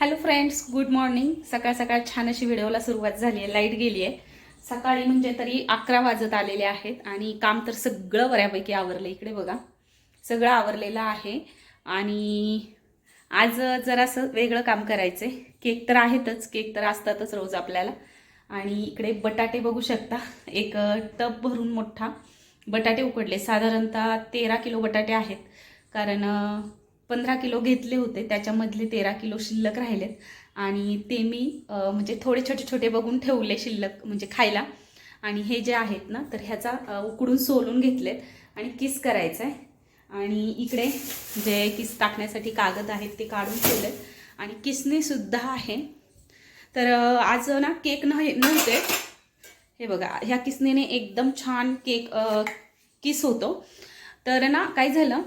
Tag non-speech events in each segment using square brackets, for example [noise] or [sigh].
Hello friends good morning सकाळ सकाळ छान अशी व्हिडिओला सुरुवात झाली आहे. लाइट गेली आहे. सकाळी म्हणजे तरी अकरा वाजत आलेले आहेत आणि काम तर सगळं बऱ्यापैकी आवरलं. इकडे बघा. सगळं आवरलेलं आहे. आणि आज जरासं वेगळं काम करायचं आहे केक तर आहेतच. केक तर असतातच रोज आपल्याला. आणि इकडे बटाटे बघू शकता. एक टब भरून मोठा बटाटे उकडले. साधारणतः तेरा किलो बटाटे आहेत. कारण पंधरा किलो घेतले होते त्याच्यामधले तेरा किलो शिल्लक राहिलेत. आणि ते मी म्हणजे थोडे छोटे छोटे बघून ठेवले शिल्लक म्हणजे खायला. आणि हे जे आहेत ना तर ह्याचा उकडून सोलून घेतलेत आणि किस करायचं आहे आणि इकडे जे किस टाकण्यासाठी कागद आहेत ते काढून ठेवलेत. आणि किसनेसुद्धा आहे. तर आज ना केक नाही नव्हते. हे बघा ह्या किसनेने एकदम छान केक किस होतो. तर ना काय झालं?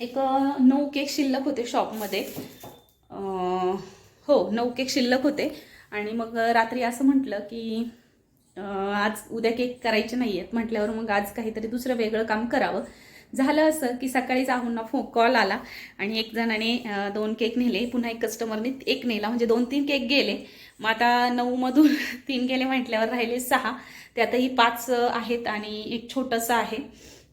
एक नऊ केक शिल्लक होते शॉपमध्ये. हो नऊ केक शिल्लक होते. आणि मग रात्री असं म्हटलं की आज उद्या केक करायचे नाही आहेत म्हटल्यावर मग आज काहीतरी दुसरं वेगळं काम करावं. झालं असं की सकाळीच आहूंना फो कॉल आला. आणि एक जणाने दोन केक नेले. पुन्हा एक कस्टमरने एक नेला. म्हणजे दोन तीन केक गेले. मग आता नऊमधून [laughs] तीन गेले म्हटल्यावर राहिले सहा. त्यातही पाच आहेत आणि एक छोटंसं आहे.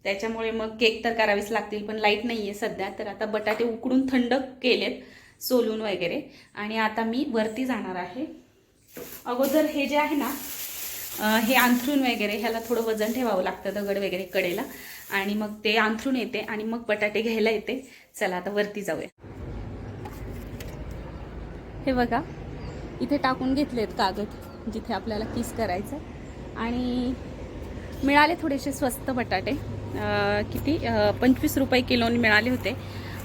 त्याच्यामुळे मग केक तर करावेच लागतील पण लाइट नाही आहे सध्या. तर आता बटाटे उकडून थंड केलेत सोलून वगैरे. आणि आता मी वरती जाणार आहे. अगोदर हे जे आहे ना हे अंथरून वगैरे ह्याला थोडं वजन ठेवावं लागतं दगड वगैरे कडेला. आणि मग ते अंथरून येते आणि मग बटाटे घ्यायला येते. चला आता वरती जाऊया. हे बघा इथे टाकून घेतलेत कागद जिथे आपल्याला किस करायचं. आणि मिळाले थोडेसे स्वस्त बटाटे. किती? पंचवीस रुपये किलोने मिळाले होते.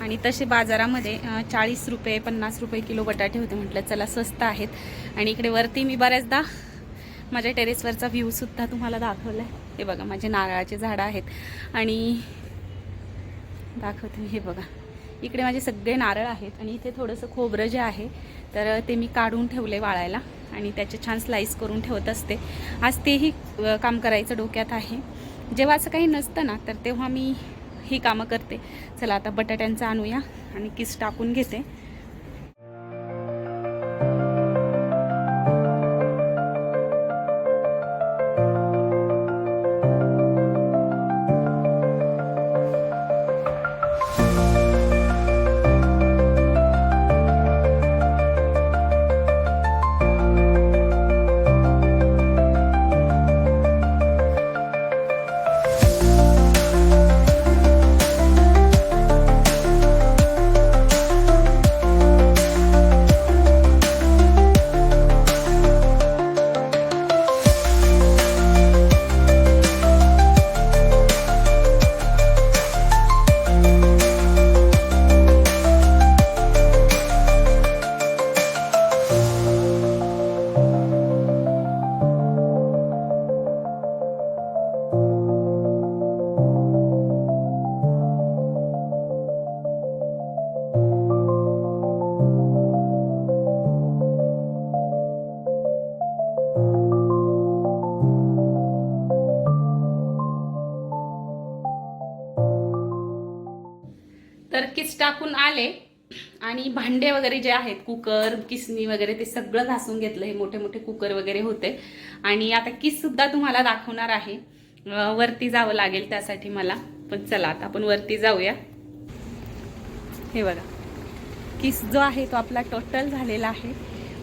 आणि तसे बाजारामध्ये चाळीस रुपये पन्नास रुपये किलो बटाटे होते म्हटलं चला स्वस्त आहेत. आणि इकडे वरती मी बऱ्याचदा माझ्या टेरेसवरचा व्ह्यूसुद्धा तुम्हाला दाखवला आहे हे बघा माझे नारळाचे झाडं आहेत. आणि दाखवते मी हे बघा. इकडे माझे सगळे नारळ आहेत आणि इथे थोडंसं खोबरं जे आहे तर ते मी काढून ठेवले वाळायला आणि त्याचे छान स्लाईस करून ठेवत असते. आज तेही काम करायचं डोक्यात आहे. जेव्हा असं काही नसतं ना तर तेव्हा मी ही कामं करते. चला आता बटाट्यांचं आणूया आणि किस टाकून घेते. टाकून आले आणि भांडे वगैरे जे आहेत कुकर किसनी वगैरे ते सगळं घासून घेतलं. हे मोठे मोठे कुकर वगैरे होते. आणि आता किससुद्धा तुम्हाला दाखवणार आहे. वरती जावं लागेल त्यासाठी मला. पण चला आता आपण वरती जाऊया. हे बघा. किस जो आहे तो आपला टोटल झालेला आहे.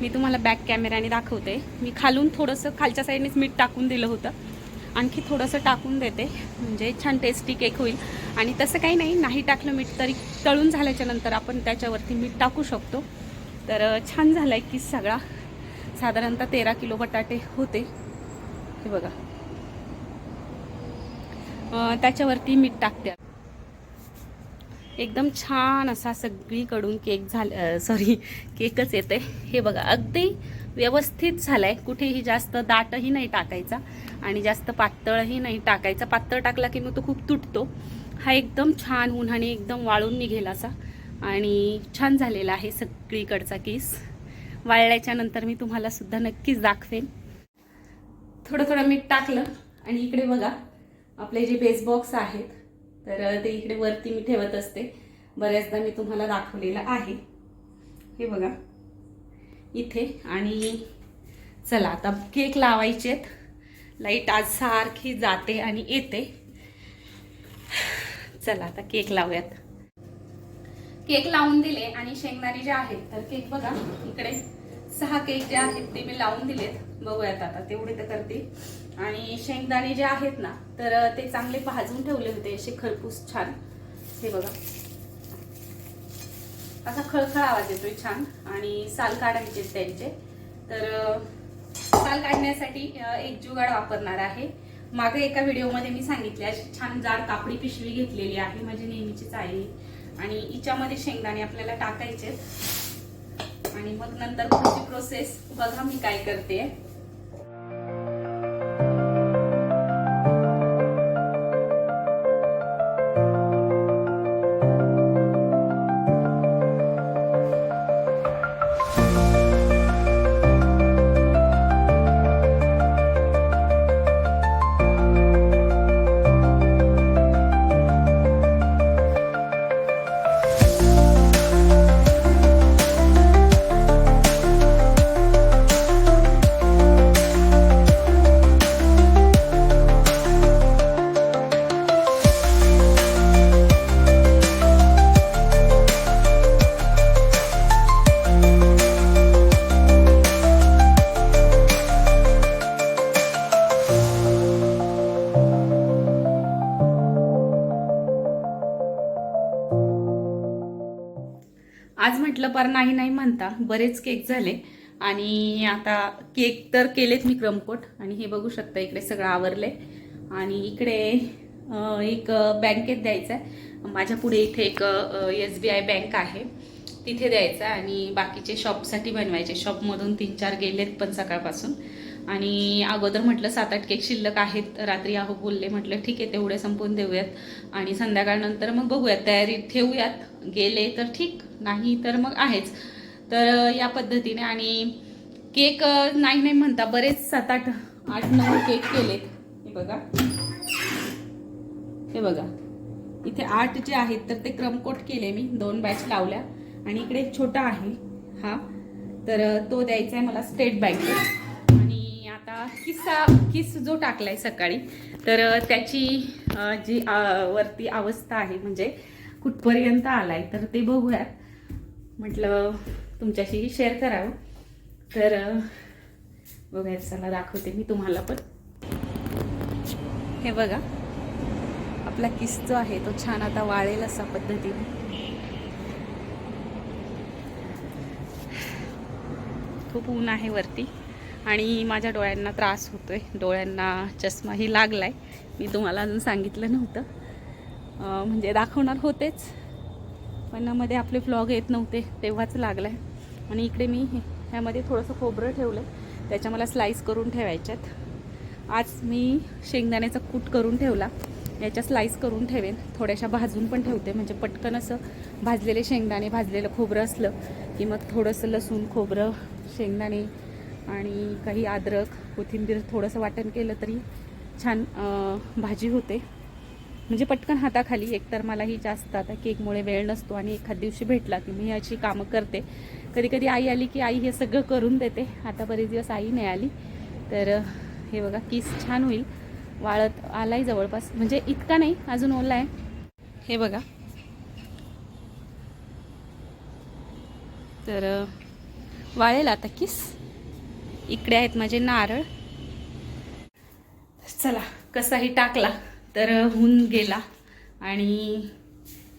मी तुम्हाला बॅक कॅमेऱ्याने दाखवते. मी खालून थोडंसं खालच्या साईडनेच मीठ टाकून दिलं होतं. आणखी थोडंसं टाकून देते. म्हणजे छान टेस्टी केक होईल. आणि तसं काही नाही नाही टाकलं मीठ तरी तळून झाल्याच्यानंतर आपण त्याच्यावरती मीठ टाकू शकतो. तर छान झाला आहे की सगळा. साधारणतः तेरा किलो बटाटे होते. हे बघा. त्याच्यावरती मीठ टाकते. एकदम छान असा सगळीकडून केक झाला सॉरी केकच येते हे बघा अगदी व्यवस्थित झालाय. कुठेही जास्त दाटही नाही टाकायचा आणि जास्त पातळही नाही टाकायचा. पातळ टाकला की मग तो खूप तुटतो. हा एकदम छान उन्हाने एकदम वाळून निघेल असा. आणि छान झालेला आहे सगळीकडचा केस. वाळल्याच्या नंतर मी तुम्हाला सुद्धा नक्कीच दाखवेन. थोडं थोडं मीठ टाकलं आणि इकडे बघा आपले जे बेस बॉक्स आहेत तर ते इकडे वरती मी ठेवत असते. बऱ्याचदा मी तुम्हाला दाखवलेलं आहे. हे बघा. इथे. आणि चला आता केक लावायचेत लाइट आज सारखी जाते आणि येते. चला आता केक लावूयात. केक लावून दिले आणि शेंगदाणे जे आहेत तर केक बघा इकडे सहा केक जे आहेत ते मी लावून दिलेत. बघूयात आता तेवढे तर करते. आणि शेंगदाणे जे आहेत ना तर ते चांगले भाजून ठेवले होते असे खरपूस छान. हे बघा. असा खळखळ आवाज येतोय छान. आणि साल काढायचे त्यांचे. तर साल काढण्यासाठी एक जुगाड वापरणार आहे. मागे एका व्हिडिओमध्ये मी सांगितले अशी छान जाड कापडी पिशवी घेतलेली आहे म्हणजे माझी नेहमीचीच आहे आणि हिच्यामध्ये शेंगदाणे आपल्याला टाकायचे आणि मग नंतर पुढची प्रोसेस बघा मी काय करते. म्हटलं पर नाही नाही म्हणता. बरेच केक झाले. आणि आता केक तर केलेत मी क्रमकोट. आणि हे बघू शकता इकडे सगळं आवरले आणि इकडे एक बँकेत द्यायचं आहे. माझ्या पुढे इथे एक एस बी आय बँक आहे. तिथे द्यायचं आहे. आणि बाकीचे शॉपसाठी बनवायचे. शॉपमधून तीन चार गेलेत पण सकाळपासून. आणि अगोदर म्हटलं सात आठ केक शिल्लक आहेत. रात्री आहो बोलले म्हटलं ठीक आहे तेवढे संपवून देऊयात. आणि संध्याकाळनंतर मग बघूयात. तयारी ठेवूयात. गेले तर ठीक. नाही तर मग आहेच. तर या पद्धतीने आणि केक नाही नाही म्हणता बरेच सात आठ आठ नऊ केक केलेत. हे बघा. हे बघा. इथे आठ जे आहेत तर ते क्रमकोट केले मी. दोन बॅच लावल्या. आणि इकडे एक छोटा आहे. हा. तर तो द्यायचा आहे मला स्टेट बँक आणि आता किस्सा किस जो टाकलाय सकाळी तर त्याची जी वरती अवस्था आहे म्हणजे कुठपर्यंत आला आहे तर ते बघूयात. म्हटलं तुमच्याशी शेअर करावं. तर बघा चला दाखवते मी तुम्हाला पण. हे बघा. आपला किस जो आहे तो छान आता वाळेल असा पद्धतीने. खूप ऊन आहे वरती. आणि माझ्या डोळ्यांना त्रास होतोय. डोळ्यांना चष्माही लागलाय. मी तुम्हाला अजून सांगितलं नव्हतं. म्हणजे दाखवणार होतेच. पण मध्ये आपले फ्लॉग येत नव्हते तेव्हाच लागलाय. आणि इकडे मी ह्यामध्ये थोडंसं खोबरं ठेवलं आहे त्याच्या मला स्लाईस करून ठेवायच्यात. आज मी शेंगदाण्याचा कूट करून ठेवला. याच्या स्लाईस करून ठेवेन. थोड्याशा भाजून पण ठेवते. म्हणजे पटकन असं भाजलेले शेंगदाणे भाजलेलं खोबरं असलं की मग थोडंसं लसूण खोबरं शेंगदाणे आणि काही अद्रक कोथिंबीर थोडंसं वाटण केलं तरी छान भाजी होते. म्हणजे पटकन हाताखाली एकतर मलाही जास्त आता केकमुळे वेळ नसतो आणि एखाद दिवशी भेटला की मी याची कामं करते. कधी कधी आई आली की आई हे सगळं करून देते. आता बरेच दिवस आई नाही आली. तर हे बघा किस छान होईल. वाळत आलाय जवळपास. म्हणजे इतका नाही अजून ओला आहे. हे बघा. तर वाळेल आता किस. इकडे आहेत माझे नारळ. चला कसाही टाकला. तर होऊन गेला. आणि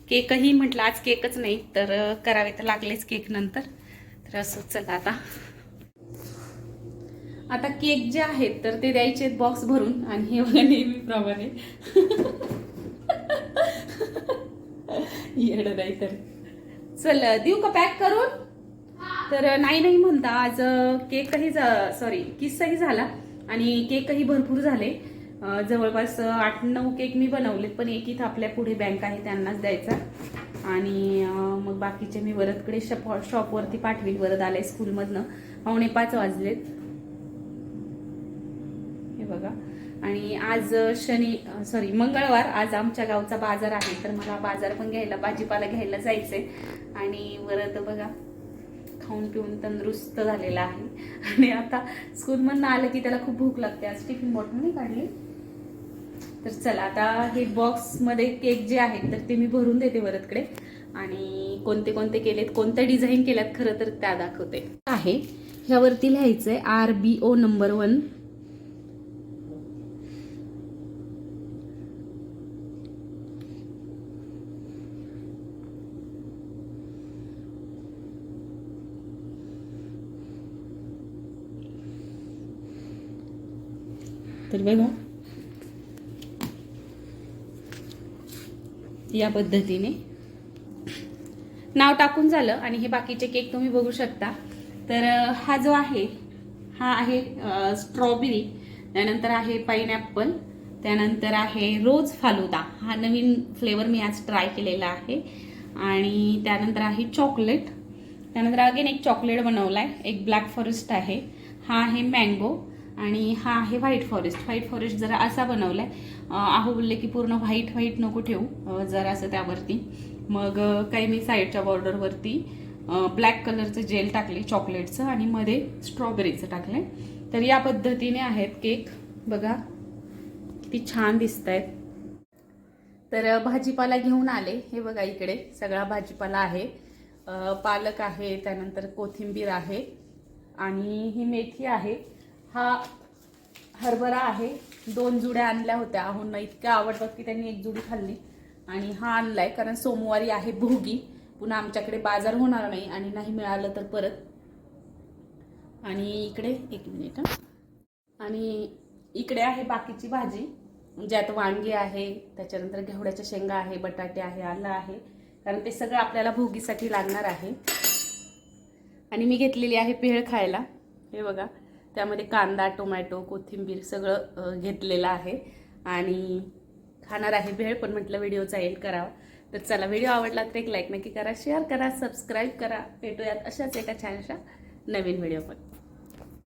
केकही म्हटलं आज केकच नाही तर करावे तर लागलेच केक नंतर. तर असं चला आता. आता केक जे आहेत तर ते द्यायचे बॉक्स भरून. आणि हे बघा नेहमीप्रमाणे. येडं नाही तर. चल देऊ का पॅक करून? तर नाही नाही म्हणता आज केकही सॉरी किस्साही झाला. आणि केकही भरपूर झाले. जवळपास आठ नऊ केक मी बनवलेत पण एक इथं आपल्या पुढे बँक आहे त्यांनाच द्यायचा. आणि मग बाकीचे मी वरदकडे शॉप शॉपवरती पाठवीन वरद आले स्कूलमधनं. पावणे पाच वाजलेत. हे बघा. आणि आज शनी सॉरी मंगळवार. आज आमच्या गावचा बाजार आहे तर मला बाजार पण घ्यायला भाजीपाला घ्यायला जायचंय. आणि वरद बघा खाऊन पिऊन तंदुरुस्त झालेला आहे. आणि आता स्कूलमधनं आलं की त्याला खूप भूक लागते. आज टिफिन बॉटल नाही काढली? तर चला आता हे बॉक्समध्ये केक जे आहेत तर ते मी भरून देते वरतकडे. आणि कोणते कोणते केलेत कोणत्या डिझाईन केल्यात खरं तर त्या दाखवते. आहे ह्यावरती लिहायचंय R B O number one तर बघा. या पद्धतीने. नाव टाकून झालं आणि हे बाकीचे केक तुम्ही बघू शकता. तर हा जो आहे हा आहे स्ट्रॉबेरी त्यानंतर आहे पाईनॅपल त्यानंतर आहे रोज फालुदा. हा नवीन फ्लेवर मी आज ट्राय केलेला आहे. आणि त्यानंतर आहे चॉकलेट. त्यानंतर अगेन एक चॉकलेट बनवला आहे एक ब्लॅक फॉरेस्ट आहे. हा आहे मँगो आणि हा आहे व्हाईट फॉरेस्ट. व्हाईट फॉरेस्ट जरा असा बनवला आहे आहो बोलले की पूर्ण व्हाईट व्हाईट नको ठेवू जरासं जरा असं त्यावरती. मग काही मी साईडच्या बॉर्डरवरती ब्लॅक कलरचं जेल टाकले चॉकलेटचं आणि मध्ये स्ट्रॉबेरीचं टाकले तर या पद्धतीने आहेत केक बघा किती छान दिसत आहेत तर भाजीपाला घेऊन आले. हे बघा इकडे सगळा भाजीपाला आहे. पालक आहे त्यानंतर कोथिंबीर आहे. आणि ही मेथी आहे. हा हरभरा आहे. दोन जुड्या आणल्या होत्या. अहोंना इतक्या आवडतात की त्यांनी एक जुडी खाल्ली. आणि हा आणलाय कारण सोमवारी आहे भोगी. पुन्हा आमच्याकडे बाजार होणार नाही आणि नाही मिळालं तर परत. आणि इकडे एक मिनिट आणि इकडे आहे बाकीची भाजी. ज्यात वांगी आहे त्याच्यानंतर घेवड्याच्या शेंगा आहे बटाटे आहे आलं आहे. कारण ते सगळं आपल्याला भोगीसाठी लागणार आहे. आणि मी घेतलेली आहे भेळ खायला. हे बघा. त्यामध्ये कांदा टोमॅटो कोथिंबीर सगळं घेतलेलं आहे. आणि खाणार आहे भेळ पण म्हटलं व्हिडिओचा एंड करावा. तर चला व्हिडिओ आवडला तर एक लाईक नक्की करा शेअर करा सबस्क्राईब करा. भेटूयात अशाच एका छानशा नवीन व्हिडिओ पण